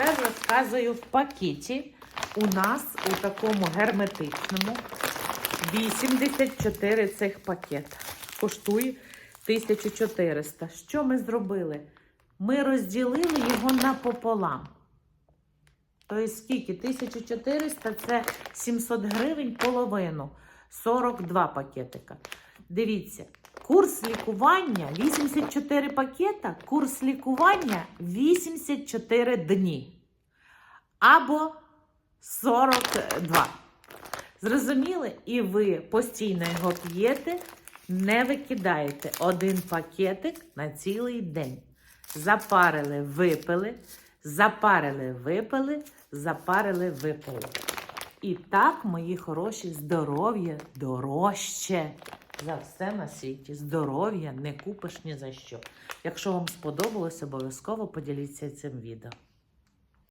тепер розказую в пакеті. У нас у такому герметичному 84 цих пакета. Коштує 1400. Що ми зробили? Ми розділили його напополам. Тобто скільки? 1400 це 700 гривень половину. 42 пакетика. Дивіться, курс лікування 84 пакета, курс лікування 84 дні. Або 42. Зрозуміли? І ви постійно його п'єте, не викидаєте один пакетик на цілий день. Запарили, випили, запарили, випили, запарили, випили. І так, мої хороші, здоров'я дорожче за все на світі. Здоров'я не купиш ні за що. Якщо вам сподобалось, обов'язково поділіться цим відео.